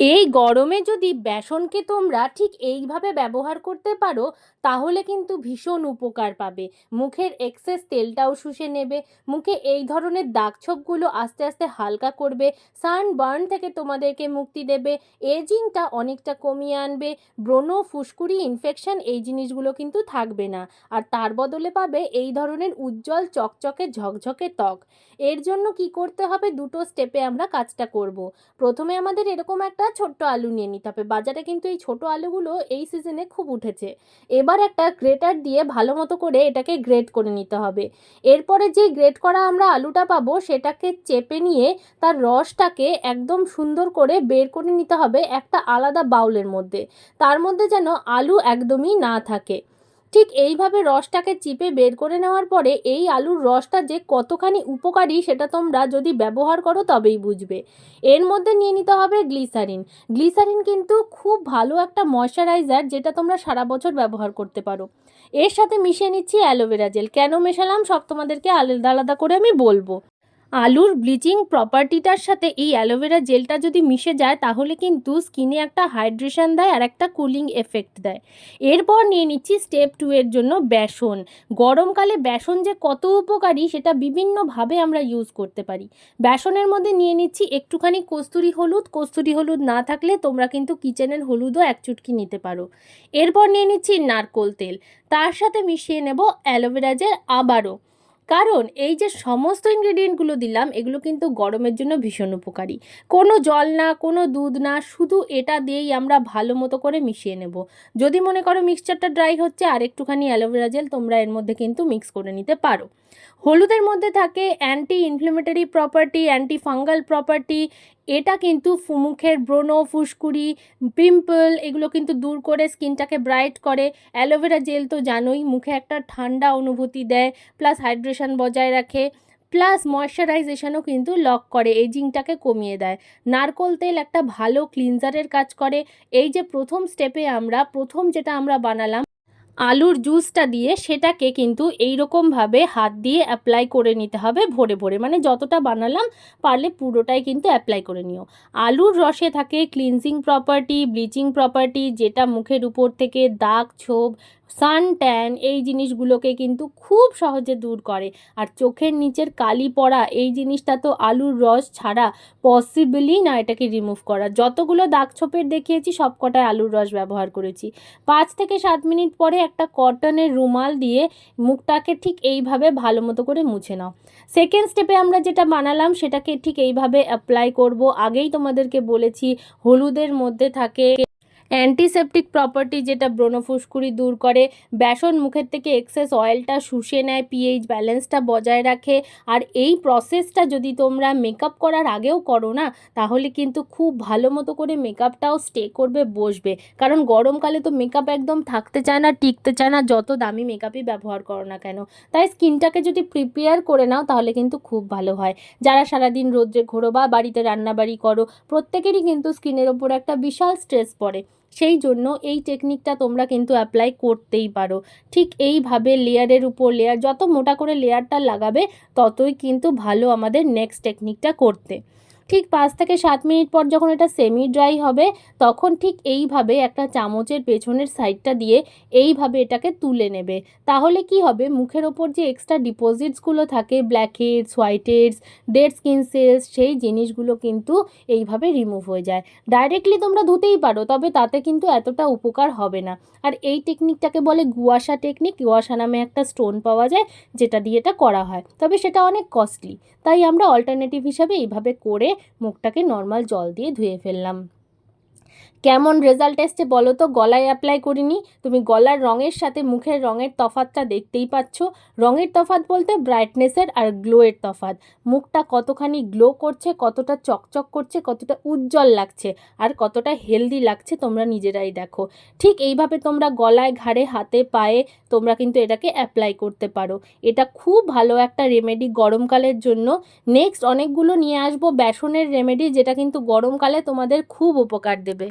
এই গরমে যদি বেসনকে তোমরা ঠিক এইভাবে ব্যবহার করতে পারো, তাহলে কিন্তু ভীষণ উপকার পাবে। মুখের এক্সেস তেলটাও শুষে নেবে, মুখে এই ধরনের দাগছোপগুলো আস্তে আস্তে হালকা করবে সানবার্ন থেকে তোমাদেরকে মুক্তি দেবে এজিংটা অনেকটা কমিয়ে আনবে, ব্রণ ফুসকুড়ি ইনফেকশন এই জিনিসগুলো কিন্তু থাকবে না। আর তার বদলে পাবে এই ধরনের উজ্জ্বল চকচকে ঝকঝকে ত্বক। এর জন্য কি করতে হবে? দুটো স্টেপে আমরা কাজটা করব। প্রথমে আমাদের এরকম একটা ছোট্ট আলু নিয়ে নিতে হবে। বাজারে কিন্তু এই ছোট আলুগুলো এই সিজনে খুব উঠেছে। এবার একটা গ্রেটার দিয়ে ভালো মতো করে এটাকে গ্রেট করে নিতে হবে। এরপরে যে গ্রেট করা আমরা আলুটা পাবো, সেটাকে চেপে নিয়ে তার রসটাকে একদম সুন্দর করে বের করে নিতে হবে একটা আলাদা বাউলের মধ্যে। তার মধ্যে যেন আলু একদমই না থাকে। ঠিক এইভাবে রসটাকে চিপে বের করে নেওয়ার পরে এই আলুর রসটা যে কতখানি উপকারী সেটা তোমরা যদি ব্যবহার করো তবেই বুঝবে। এর মধ্যে নিয়ে নিতে হবে গ্লিসারিন। গ্লিসারিন কিন্তু খুব ভালো একটা ময়শ্চারাইজার যেটা তোমরা সারা বছর ব্যবহার করতে পারো। এর সাথে মিশিয়ে নিচ্ছি অ্যালোভেরা জেল। কেন মেশালাম? সব তোমাদেরকে আলাদা আলাদা করে আমি বলব। আলুর ব্লিচিং প্রপার্টিটার সাথে এই অ্যালোভেরা জেলটা যদি মিশে যায়, তাহলে কিন্তু স্কিনে একটা হাইড্রেশন দেয় আর একটা কুলিং এফেক্ট দেয়। এরপর নিয়ে নিচ্ছি স্টেপ টু এর জন্য বেসন। গরমকালে বেসন যে কত উপকারী, সেটা বিভিন্নভাবে আমরা ইউজ করতে পারি। বেসনের মধ্যে নিয়ে নিচ্ছি একটুখানি কস্তুরি হলুদ। কস্তুরি হলুদ না থাকলে তোমরা কিন্তু কিচেনের হলুদও এক চুটকি নিতে পারো। এরপর নিয়ে নিচ্ছি নারকোল তেল। তার সাথে মিশিয়ে নেব অ্যালোভেরা জেল আবারও। কারণ এই যে সমস্ত ইনগ্রেডিয়েন্টগুলো দিলাম, এগুলো কিন্তু গরমের জন্য ভীষণ উপকারী। কোনো জল না, কোনো দুধ না, শুধু এটা দিয়েই আমরা ভালো মতো করে মিশিয়ে নেব। যদি মনে করো মিক্সচারটা ড্রাই হচ্ছে, আর একটুখানি অ্যালোভেরা জেল তোমরা এর মধ্যে কিন্তু মিক্স করে নিতে পারো। হলুদের মধ্যে থাকে anti inflammatory property anti fungal property এটা কিন্তু মুখের ব্রণ, ফুসকুড়ি পিম্পল এগুলো কিন্তু দূর করে স্কিনটাকে ব্রাইট করে। অ্যালোভেরা জেল তো জানোই, মুখে একটা ঠান্ডা অনুভূতি দেয় প্লাস হাইড্রেশন বজায় রাখে প্লাস ময়শ্চারাইজেশনও কিন্তু লক করে এজিংটাকে কমিয়ে দেয়। নারকোল তেল একটা ভালো ক্লিনজারের কাজ করে। এই যে প্রথম স্টেপে আমরা, প্রথম যেটা আমরা বানালাম আলুর জুসটা দিয়ে সেটাকে কিন্তু এই রকমভাবে হাত দিয়ে অ্যাপ্লাই করে নিতে হবে ভরে ভরে। মানে যতটা বানালাম পারলে পুরোটাই কিন্তু অ্যাপ্লাই করে নিও। আলুর রসে থাকে ক্লিনজিং প্রপার্টি ব্লিচিং প্রপার্টি যেটা মুখের উপর থেকে দাগ, ছোপ সান ট্যান এই জিনিসগুলোকে কিন্তু খুব সহজে দূর করে। আর চোখের নিচের কালি পড়া এই জিনিসটা তো আলুর রস ছাড়া পসিবলই না এটাকে রিমুভ করা। যতগুলো দাগ ছোপের দেখিয়েছি সব কটায় আলুর রস ব্যবহার করেছি। পাঁচ থেকে সাত মিনিট পরে একটা কটনের রুমাল দিয়ে মুখটাকে ঠিক এইভাবে ভালো মতো করে মুছে নাও। সেকেন্ড স্টেপে আমরা যেটা বানালাম, সেটাকে ঠিক এইভাবে অ্যাপ্লাই করব। আগেই তোমাদেরকে বলেছি, হলুদের মধ্যে থাকে অ্যান্টিসেপটিক প্রপার্টি যেটা ব্রণ ফুসকুড়ি দূর করে, বেসন মুখের থেকে এক্সেস অয়েলটা শুষে নেয় পিএইচ ব্যালেন্সটা বজায় রাখে। আর এই প্রসেসটা যদি তোমরা মেকআপ করার আগেও করো না, তাহলে কিন্তু খুব ভালো মতো করে মেকআপটাও স্টে করবে, বসবে। কারণ গরমকালে তো মেকআপ একদম থাকতে চায় না, টিকতে চায় না, যত দামি মেকআপই ব্যবহার করো না কেন। তাই স্কিনটাকে যদি প্রিপেয়ার করে নাও, তাহলে কিন্তু খুব ভালো হয়। যারা সারাদিন রোদ্রে ঘোরো বা বাড়িতে রান্নাবাড়ি করো, প্রত্যেকেরই কিন্তু স্কিনের ওপর একটা বিশাল স্ট্রেস পড়ে। সেই জন্য এই টেকনিকটা তোমরা কিন্তু অ্যাপ্লাই করতেই পারো। ঠিক এইভাবে লেয়ারের উপর লেয়ার, যত মোটা করে লেয়ারটা লাগাবে, ততই কিন্তু ভালো আমাদের নেক্সট টেকনিকটা করতে। ঠিক পাঁচ থেকে সাত মিনিট পর যখন এটা সেমি ড্রাই হবে, তখন ঠিক এইভাবে একটা চামচের পেছনের সাইডটা দিয়ে এইভাবে এটাকে তুলে নেবে। তাহলে কি হবে? মুখের ওপর যে এক্সট্রা ডিপোজিটসগুলো থাকে blackheads whiteheads dead skin cells সেই জিনিসগুলো কিন্তু এইভাবে রিমুভ হয়ে যায়। ডাইরেক্টলি তোমরা ধুতেই পারো, তবে তাতে কিন্তু এতটা উপকার হবে না। আর এই টেকনিকটাকে বলে গুয়াশা টেকনিক গুয়াশা নামে একটা স্টোন পাওয়া যায়, যেটা দিয়ে এটা করা হয়। তবে সেটা অনেক কস্টলি তাই আমরা অল্টারনেটিভ হিসাবে এইভাবে করে মুখটাকে নর্মাল জল দিয়ে ধুয়ে ফেললাম। কেমন রেজাল্ট এসছে বলো তো? গলায় অ্যাপ্লাই করিনি। তুমি গলার রঙের সাথে মুখের রঙের তফাতটা দেখতেই পাচ্ছ। রঙের তফাত বলতে ব্রাইটনেসের আর গ্লোয়ের তফাত মুখটা কতখানি গ্লো করছে, কতটা চকচক করছে, কতটা উজ্জ্বল লাগছে, আর কতটা হেলদি লাগছে তোমরা নিজেরাই দেখো। ঠিক এইভাবে তোমরা গলায়, ঘাড়ে, হাতে, পায়ে তোমরা কিন্তু এটাকে অ্যাপ্লাই করতে পারো। এটা খুব ভালো একটা রেমেডি গরমকালের জন্য। নেক্সট অনেকগুলো নিয়ে আসব। বেসনের রেমেডি যেটা কিন্তু গরমকালে তোমাদের খুব উপকার দেবে।